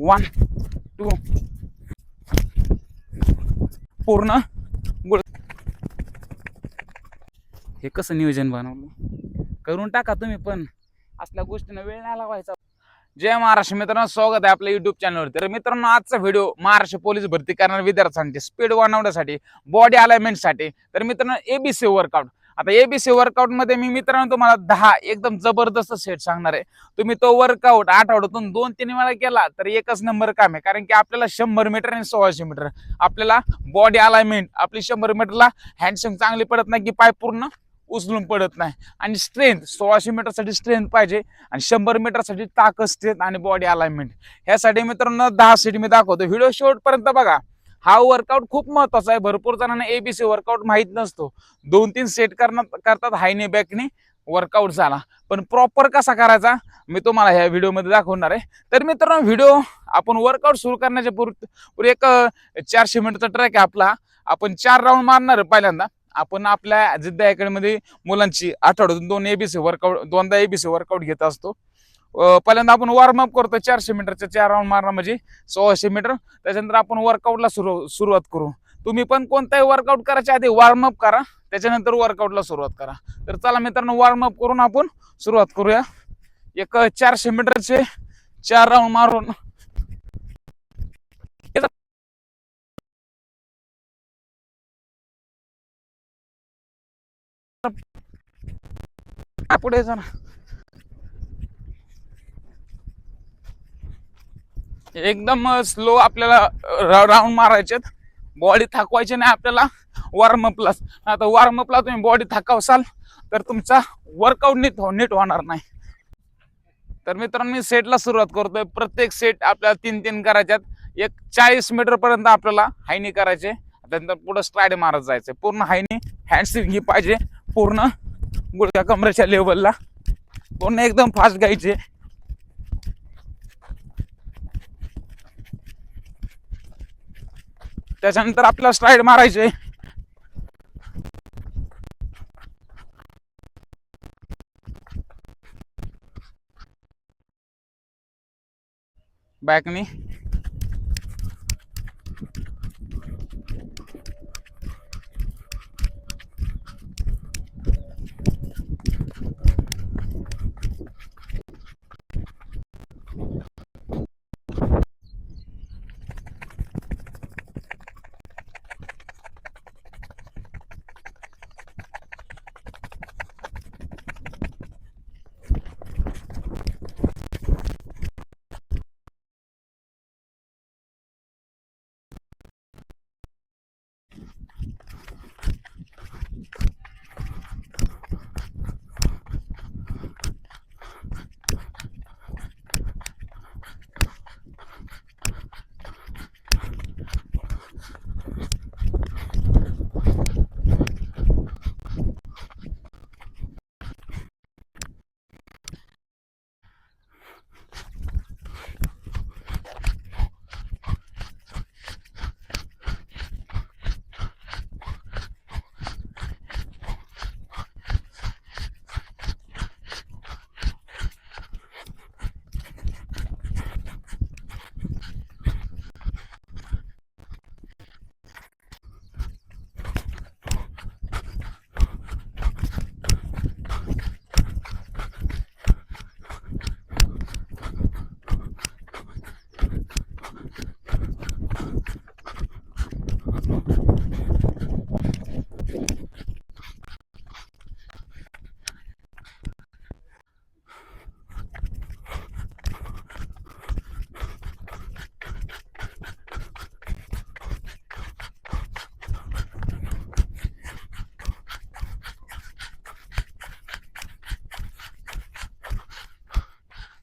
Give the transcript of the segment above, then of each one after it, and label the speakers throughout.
Speaker 1: One two पूर्ण गुळ हे कसं नियोजन बनवलं? करून टाका तुम्ही पण. असल्या गोष्टींना वेळ नाही लावायचा. जय महाराष्ट्र मित्रांनो स्वागत आहे आपल्या युट्यूब चॅनलवर तर मित्रांनो आजचा व्हिडिओ महाराष्ट्र पोलीस भरती करणाऱ्या विद्यार्थ्यांसाठी स्पीड वाढवण्यासाठी बॉडी अलाइनमेंटसाठी तर मित्रांनो एबीसी वर्कआउट आता एबीसी वर्कआउटमध्ये मी मित्रांनो तुम्हाला दहा एकदम जबरदस्त सेट सांगणार आहे. तुम्ही तो वर्कआउट आठवड्यातून दोन तीन वेळा केला तर एकच नंबर काम आहे. कारण की आपल्याला शंभर मीटर आणि सोळाशे मीटर आपल्याला बॉडी अलाइनमेंट आपली शंभर मीटरला हँडशिंग चांगली पडत नाही की पाय पूर्ण उचलून पडत नाही. आणि स्ट्रेंथ सोळाशे मीटरसाठी स्ट्रेंथ पाहिजे आणि शंभर मीटरसाठी ताकद स्ट्रेंथ आणि बॉडी अलाइनमेंट ह्यासाठी मित्रांनो दहा सीट मी दाखवतो. व्हिडिओ शेवटपर्यंत बघा. हा वर्कआउट खूप महत्त्वाचा आहे. भरपूर जणांना एबीसी वर्कआउट माहीत नसतो. दोन तीन सेट करण्यात करतात हायने बॅकने वर्कआउट झाला. पण प्रॉपर कसा करायचा? मी तुम्हाला ह्या व्हिडिओमध्ये दाखवणार आहे. तर मित्रांनो व्हिडिओ आपण वर्कआउट सुरू करण्याच्या पूर्वी एक चारशे मीटरचा ट्रॅक आहे आपला. आपण चार राऊंड मारणार पहिल्यांदा. आपण आपल्या जिद्दा अकॅडमीमध्ये मुलांची आठवड्यातून दोन एबीसी वर्कआउट दोनदा एबीसी वर्कआउट घेत असतो. पहिल्यांदा आपण वॉर्मअप करतो चारशे मीटरचे चार राऊंड मारणं म्हणजे सोळाशे मीटर. त्याच्यानंतर आपण वर्कआउटला सुरू सुरुवात करू. तुम्ही पण कोणताही वर्कआउट करायच्या आधी वॉर्मअप करा. त्याच्यानंतर वर्कआउटला सुरुवात करा. तर चला मित्रांनो वॉर्मअप करून आपण सुरुवात करूया. एक चारशे मीटरचे चार राऊंड मारून. पुढे जरा एकदम स्लो आपल्याला राऊंड मारायचे बॉडी थकवायची नाही आपल्याला. वॉर्मअपलाच आता वॉर्मअपला तुम्ही बॉडी थकावसाल तर तुमचा वर्कआउट नीट हो नीट होणार नाही. तर मित्रांनो मी सेटला सुरुवात करतोय. प्रत्येक सेट आपल्याला तीन तीन करायच्यात. एक चाळीस मीटर पर्यंत आपल्याला हायनी करायचे. त्यानंतर पुढे स्ट्राईड मारत जायचं. पूर्ण हायनी हँड स्विंग ही पाहिजे. पूर्ण गुडघ्या कमरेच्या लेवलला पूर्ण एकदम फास्ट घ्यायचे त्याच्यानंतर आपल्याला स्ट्राईड मारायचे. बॅकनी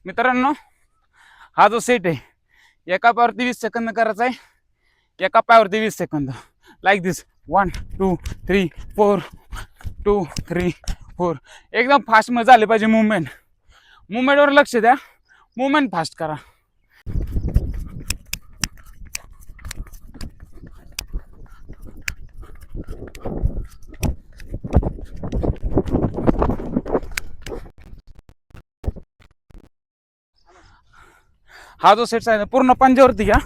Speaker 1: मित्रांनो हा जो सेट आहे एका पायावरती वीस सेकंद करायचा आहे. एका पायावरती वीस second like this one two three four two three four एकदम फास्टमध्ये झाले पाहिजे मुवमेंट मुवमेंटवर लक्ष द्या. मुवमेंट फास्ट करा. हा जो सेट आहे ना पूर्ण पंजावरती घ्या.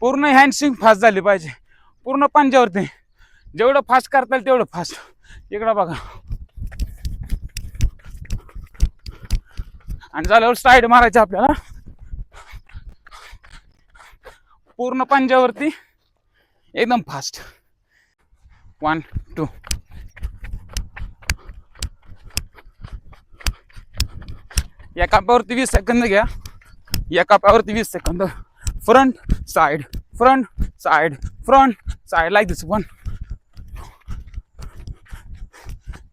Speaker 1: पूर्ण हँडसिंग फास्ट झाली पाहिजे. पूर्ण पंजावरती. जेवढं फास्ट करता येईल तेवढं फास्ट इकडं बघा. आणि झाल्यावर स्लाईड मारायची आपल्याला. पूर्ण पंजावरती. एकदम फास्ट वन टू या काप्यावरती वीस सेकंद घ्या. या कापावरती वीस second front side front side front side like this one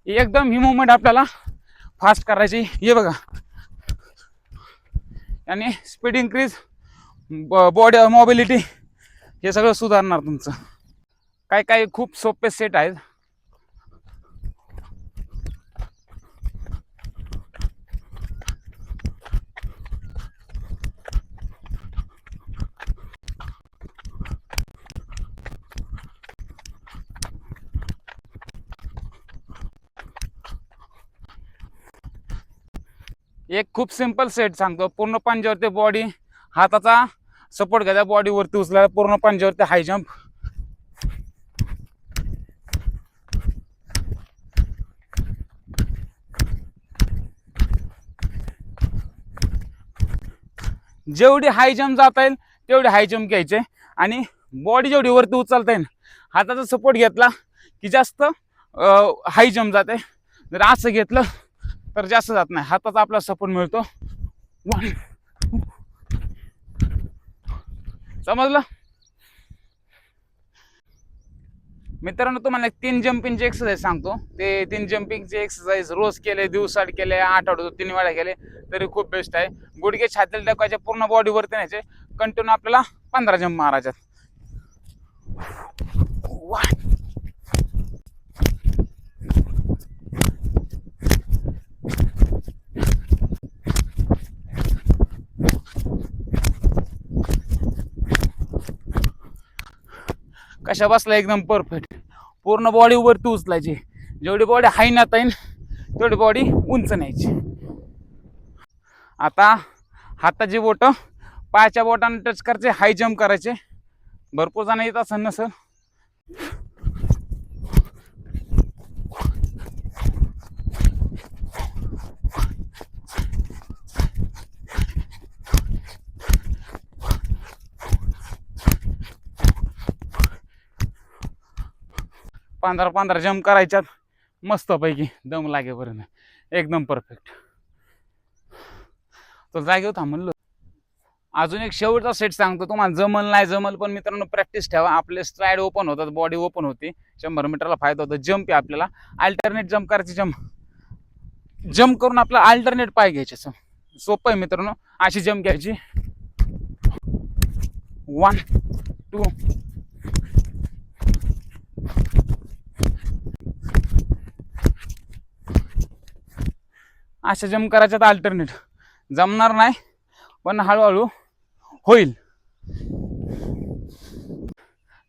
Speaker 1: एकदम ही मुवमेंट आपल्याला फास्ट करायची. हे बघा. आणि स्पीड इन्क्रीज बॉडी मोबिलिटी हे सगळं सुधारणार तुमचं. काय काय खूप सोपे सेट आहेत. एक खूप सिंपल सेट सांगतो. पूर्ण पंजावरती बॉडी हाताचा सपोर्ट घ्यायचा बॉडीवरती उचलायला पूर्ण पंजावरती हाय जम्प जेवढी हाय जम्प जाता येईल तेवढी हाय जम्प घ्यायचे. आणि बॉडी जेवढी वरती उचलता येईल हाताचा सपोर्ट घेतला की जास्त हाय जम्प जाते. जर असं घेतलं तर जास्त जात नाही. हाताचा आपला सपोर्ट मिळतो. वन समजलं? मित्रांनो तुम्हाला एक तीन जम्पिंगचे एक्सरसाइज सांगतो. ते तीन जम्पिंगचे एक्सरसाइज रोज केले दिवसाड केले आठवड्यात तीन वेळा केले तरी खूप बेस्ट आहे. गुडघे छातीला टाकायचे पूर्ण बॉडीवरती न्यायचे. कंटिन्यू आपल्याला पंधरा जम्प मारायच्यात कशा बसला एकदम परफेक्ट पूर्ण बॉडी वरती उचलायची. जेवढी बॉडी हाय नेता येईल तेवढी बॉडी उंच न्यायची. आता हाताची बोट पायाच्या बोटानं टच करायचे हाय जम्प करायचे. भरपूर जण येत असेल नसेल पंधरा पंधरा जम करायच्यात. मस्तपैकी दम लागेपर्यंत. एकदम परफेक्ट तो जागेवर हो, थांबलो अजून एक शेवटचा सेट सांगतो तुम्हाला. जमल नाही जमल पण मित्रांनो प्रॅक्टिस ठेवा. आपले स्ट्राईड ओपन होतात बॉडी ओपन होते. शंभर मीटरला फायदा होतो. जम्प आहे आपल्याला. अल्टरनेट जम्प करायची जम्प जम्प करून आपला अल्टरनेट पाय घ्यायचे. सो- सोपं आहे मित्रांनो. अशी जम्प घ्यायची. वन टू अशा जम्प करायच्यात अल्टरनेट जमणार नाही पण हळूहळू होईल.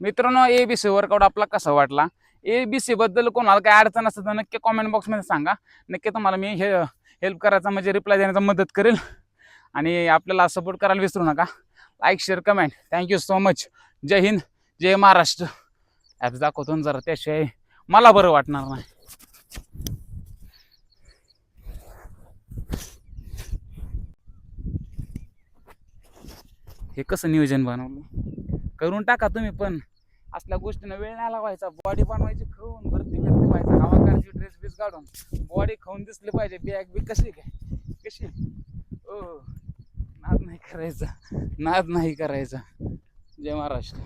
Speaker 1: मित्रांनो ए बी सी वर्कआउट आपला कसा वाटला? ए बी सी बद्दल कोणाला काय अडचण असेल तर नक्की कॉमेंट बॉक्समध्ये सांगा. नक्की तुम्हाला मी हे हेल्प करायचा म्हणजे रिप्लाय देण्याचा मदत करेल. आणि आपल्याला सपोर्ट करायला विसरू नका. Like share comment thank you so much जय हिंद जय महाराष्ट्र. ॲप दाखवतो जरा त्याशिवाय मला बरं वाटणार नाही. हे कसं नियोजन बनवलं? करून टाका तुम्ही पण. असल्या गोष्टीनं वेळ नाही लावायचा. बॉडी बनवायची खाऊन भरती भरती व्हायचं. हवाकारची ड्रेस बीस काढून बॉडी खाऊन दिसली पाहिजे. बॅग बी कशी काय कशी? ओ नाद नाही करायचा. नाद नाही करायचा. जय महाराष्ट्र.